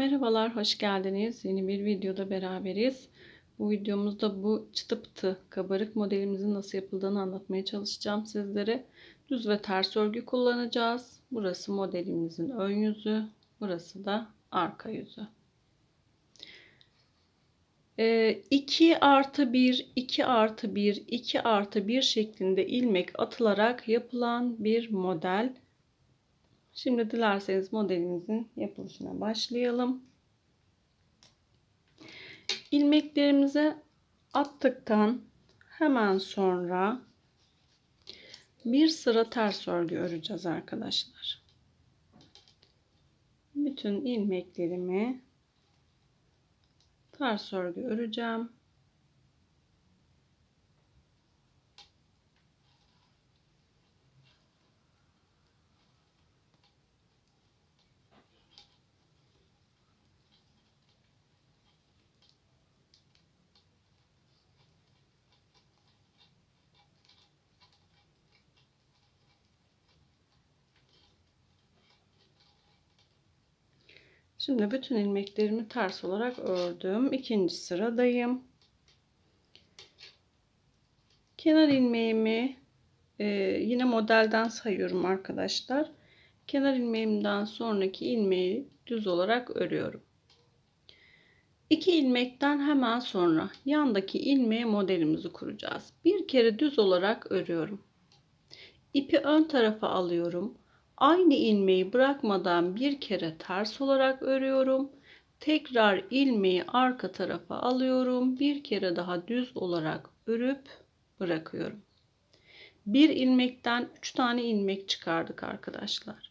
Merhabalar, hoş geldiniz. Yeni bir videoda beraberiz. Bu videomuzda bu çıtı pıtı kabarık modelimizin nasıl yapıldığını anlatmaya çalışacağım sizlere. Düz ve ters örgü kullanacağız. Burası modelimizin ön yüzü, burası da arka yüzü. 2 artı 1, 2 artı 1, 2 artı 1 şeklinde ilmek atılarak yapılan bir model. Şimdi dilerseniz modelimizin yapılışına başlayalım. İlmeklerimizi attıktan hemen sonra bir sıra ters örgü öreceğiz arkadaşlar. Bütün ilmeklerimi ters örgü öreceğim. Şimdi bütün ilmeklerimi ters olarak ördüm. İkinci sıradayım. Kenar ilmeğimi e, yine modelden sayıyorum arkadaşlar. Kenar ilmeğimden sonraki ilmeği düz olarak örüyorum. İki ilmekten hemen sonra yandaki ilmeğe modelimizi kuracağız. Bir kere düz olarak örüyorum. İpi ön tarafa alıyorum. Aynı ilmeği bırakmadan bir kere ters olarak örüyorum. Tekrar ilmeği arka tarafa alıyorum. Bir kere daha düz olarak örüp bırakıyorum. Bir ilmekten 3 tane ilmek çıkardık arkadaşlar.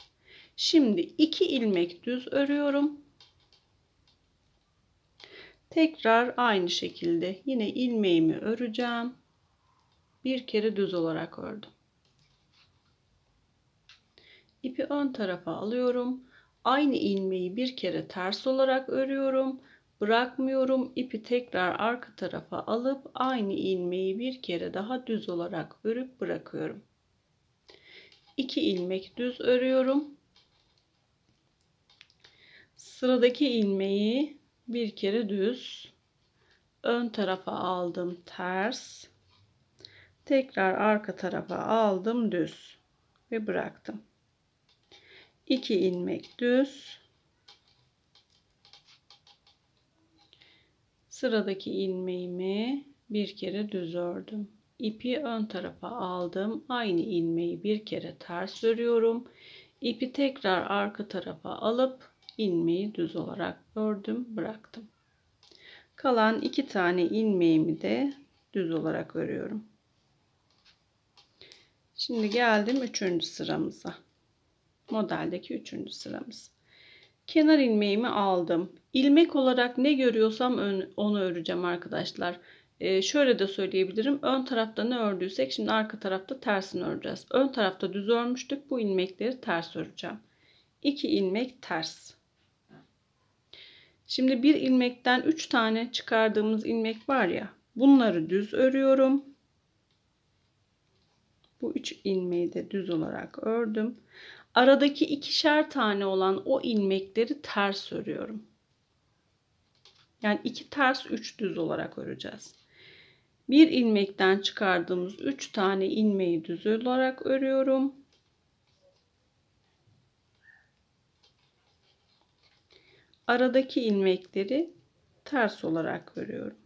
Şimdi 2 ilmek düz örüyorum. Tekrar aynı şekilde yine ilmeğimi öreceğim. Bir kere düz olarak ördüm. İpi ön tarafa alıyorum. Aynı ilmeği bir kere ters olarak örüyorum. Bırakmıyorum. İpi tekrar arka tarafa alıp aynı ilmeği bir kere daha düz olarak örüp bırakıyorum. 2 ilmek düz örüyorum. Sıradaki ilmeği bir kere düz ön tarafa aldım ters tekrar arka tarafa aldım düz ve bıraktım 2 ilmek düz. Sıradaki ilmeğimi bir kere düz ördüm. İpi ön tarafa aldım. Aynı ilmeği bir kere ters örüyorum. İpi tekrar arka tarafa alıp ilmeği düz olarak ördüm bıraktım. Kalan iki tane ilmeğimi de düz olarak örüyorum. Şimdi geldim üçüncü sıramıza modeldeki üçüncü sıramız. Kenar ilmeğimi aldım. İlmek olarak ne görüyorsam onu öreceğim arkadaşlar. Ee, şöyle de söyleyebilirim. Ön tarafta ne ördüysek şimdi arka tarafta tersini öreceğiz. Ön tarafta düz örmüştük. Bu ilmekleri ters öreceğim. 2 ilmek ters. Şimdi bir ilmekten 3 tane çıkardığımız ilmek var ya. Bunları düz örüyorum. Bu 3 ilmeği de düz olarak ördüm. Aradaki ikişer tane olan o ilmekleri ters örüyorum. Yani iki ters üç düz olarak öreceğiz. Bir ilmekten çıkardığımız üç tane ilmeği düz olarak örüyorum. Aradaki ilmekleri ters olarak örüyorum.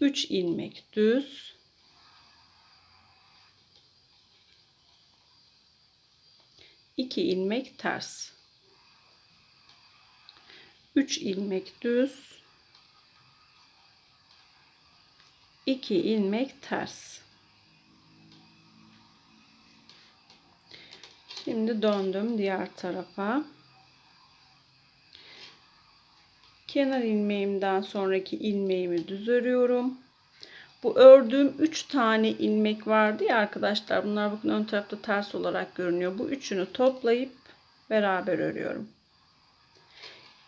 3 ilmek düz 2 ilmek ters. 3 ilmek düz. 2 ilmek ters. Şimdi döndüm diğer tarafa. Kenar ilmeğimden sonraki ilmeğimi düz örüyorum bu ördüğüm 3 tane ilmek vardı ya arkadaşlar. Bunlar bakın ön tarafta ters olarak görünüyor. Bu üçünü toplayıp beraber örüyorum.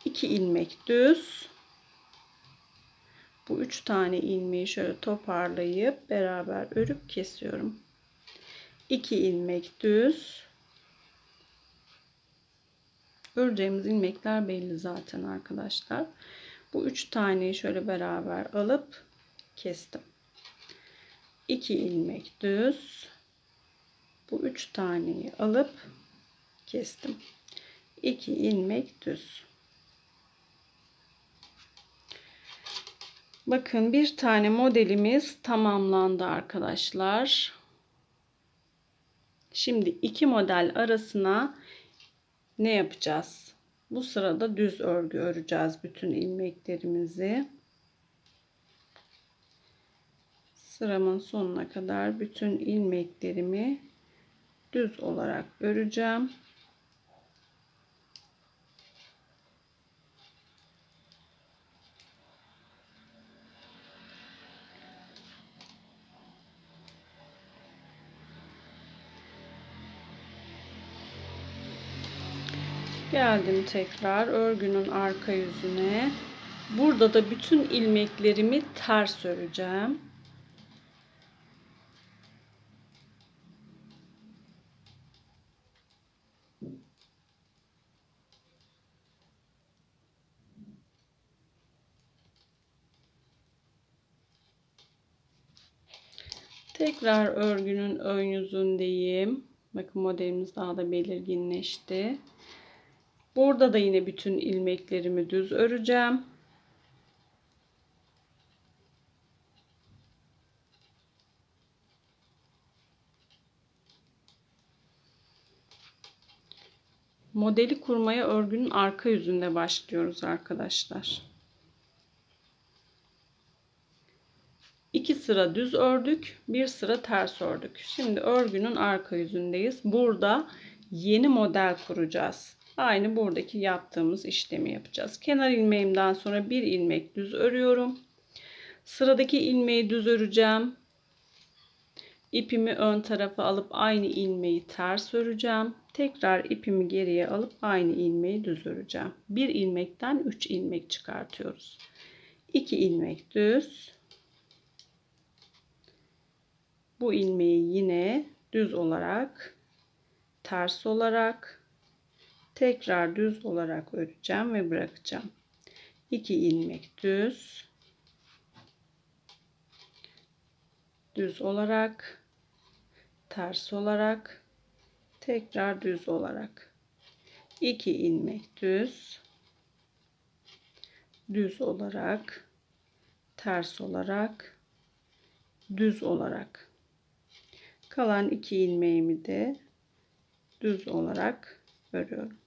2 ilmek düz. Bu 3 tane ilmeği şöyle toparlayıp beraber örüp kesiyorum. 2 ilmek düz. Öreceğimiz ilmekler belli zaten arkadaşlar. Bu üç taneyi şöyle beraber alıp kestim. 2 ilmek düz. Bu üç taneyi alıp kestim. 2 ilmek düz. Bakın bir tane modelimiz tamamlandı arkadaşlar. Şimdi iki model arasına ne yapacağız? Bu sırada düz örgü öreceğiz bütün ilmeklerimizi. Sıramın sonuna kadar bütün ilmeklerimi düz olarak öreceğim. Geldim tekrar örgünün arka yüzüne. Burada da bütün ilmeklerimi ters öreceğim. Tekrar örgünün ön yüzündeyim. Bakın modelimiz daha da belirginleşti. Burada da yine bütün ilmeklerimi düz öreceğim. Modeli kurmaya örgünün arka yüzünde başlıyoruz arkadaşlar. İki sıra düz ördük, bir sıra ters ördük. Şimdi örgünün arka yüzündeyiz. Burada yeni model kuracağız. Aynı buradaki yaptığımız işlemi yapacağız. Kenar ilmeğimden sonra bir ilmek düz örüyorum. Sıradaki ilmeği düz öreceğim. İpimi ön tarafa alıp aynı ilmeği ters öreceğim. Tekrar ipimi geriye alıp aynı ilmeği düz öreceğim. Bir ilmekten 3 ilmek çıkartıyoruz. 2 ilmek düz. Bu ilmeği yine düz olarak ters olarak tekrar düz olarak öreceğim ve bırakacağım. 2 ilmek düz düz olarak ters olarak tekrar düz olarak 2 ilmek düz düz olarak ters olarak düz olarak kalan 2 ilmeğimi de düz olarak örüyorum.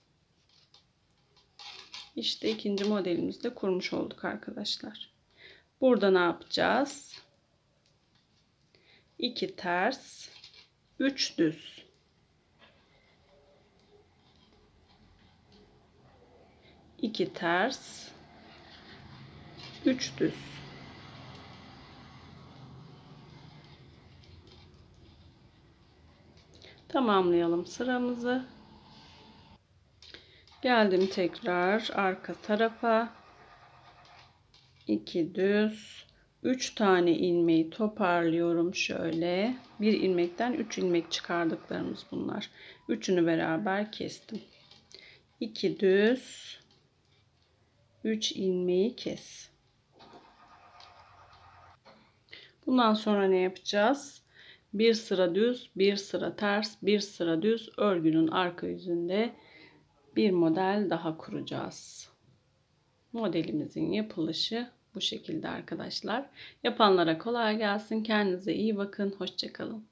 İşte ikinci modelimizi de kurmuş olduk arkadaşlar. Burada ne yapacağız? 2 ters, 3 düz. iki ters, üç düz. Tamamlayalım sıramızı. Geldim tekrar arka tarafa. 2 düz. 3 tane ilmeği toparlıyorum şöyle. Bir ilmekten 3 ilmek çıkardıklarımız bunlar. Üçünü beraber kestim. 2 düz. 3 ilmeği kes. Bundan sonra ne yapacağız? Bir sıra düz, bir sıra ters, bir sıra düz örgünün arka yüzünde bir model daha kuracağız. Modelimizin yapılışı bu şekilde arkadaşlar. Yapanlara kolay gelsin. Kendinize iyi bakın. Hoşçakalın.